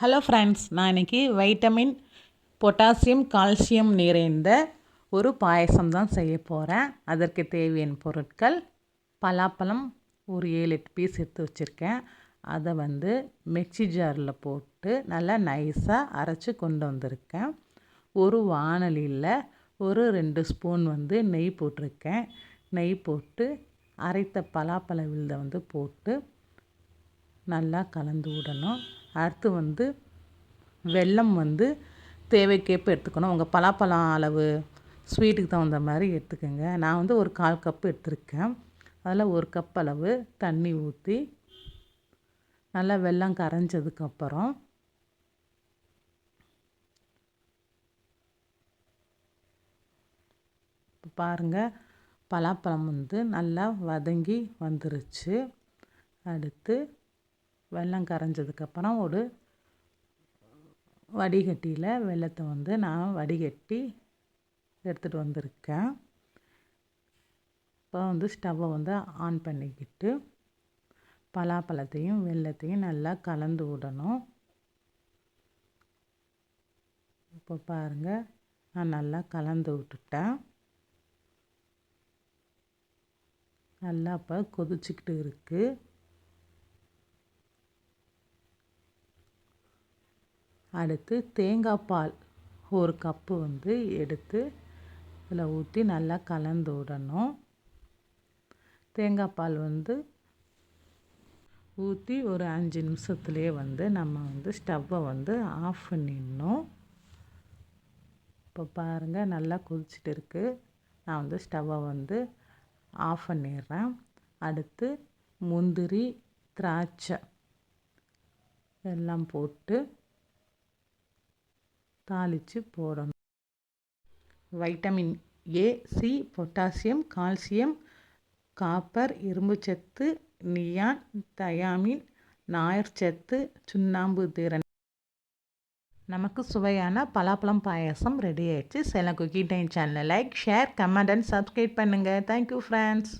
Hello friends நான் இன்றைக்கி vitamin potassium calcium நிறைந்த ஒரு பாயசம் தான் செய்ய போகிறேன் அதற்கு தேவையான பொருட்கள் பலாப்பழம் ஒரு ஏழு எட்டு பீஸ் எடுத்து வச்சுருக்கேன். அதை வந்து மிக்சி ஜாரில் போட்டு நல்லா நைஸாக அரைச்சி கொண்டு வந்திருக்கேன். ஒரு வானலியில் ஒரு ரெண்டு ஸ்பூன் வந்து நெய் போட்டிருக்கேன். நெய் போட்டு அரைத்த பலாப்பழ விழுதை வந்து போட்டு நல்லா கலந்து விடணும். அடுத்து வந்து வெல்லம் வந்து தேவைக்கேற்ப எடுத்துக்கணும். உங்கள் பலாப்பழம் அளவு ஸ்வீட்டுக்கு தகுந்த மாதிரி எடுத்துக்கோங்க. நான் வந்து ஒரு கால் கப் எடுத்திருக்கேன். அதில் ஒரு கப் அளவு தண்ணி ஊற்றி நல்லா வெல்லம் கரைஞ்சதுக்கப்புறம் பாருங்கள் பலாப்பழம் வந்து நல்லா வதங்கி வந்துருச்சு. அடுத்து வெல்லம் கரைஞ்சதுக்கப்புறம் ஒரு வடிகட்டியில் வெள்ளத்தை வந்து நான் வடிகட்டி எடுத்துகிட்டு வந்திருக்கேன். இப்போ வந்து ஸ்டவ்வை வந்து ஆன் பண்ணிக்கிட்டு பலாப்பழத்தையும் வெள்ளத்தையும் நல்லா கலந்து விடணும். இப்போ பாருங்கள் நான் நல்லா கலந்து விட்டுட்டேன். நல்லா இப்போ கொதிச்சுக்கிட்டு இருக்குது அடுத்து தேங்காய் பால் ஒரு கப்பு வந்து எடுத்து இதில் ஊற்றி நல்லா கலந்து விடணும். தேங்காய் பால் வந்து ஊற்றி ஒரு அஞ்சு நிமிஷத்துலேயே வந்து நம்ம வந்து ஸ்டவ்வை வந்து ஆஃப் பண்ணிடணும். இப்போ பாருங்கள் நல்லா கொதிச்சிட்டு இருக்குது நான் வந்து ஸ்டவ்வை வந்து ஆஃப் பண்ணிடுறேன். அடுத்து முந்திரி திராட்சை எல்லாம் போட்டு தாளித்து போடணும். Vitamin A C potassium calcium copper இரும்புச்சத்து நியான் தயாமின் சத்து சுண்ணாம்பு திறன். நமக்கு சுவையான பலாப்பழம் பாயசம் ரெடி ஆயிடுச்சு. சில குக்கி டைம் சேனலை like share comment and subscribe பண்ணுங்கள் தேங்க்யூ ஃப்ரெண்ட்ஸ்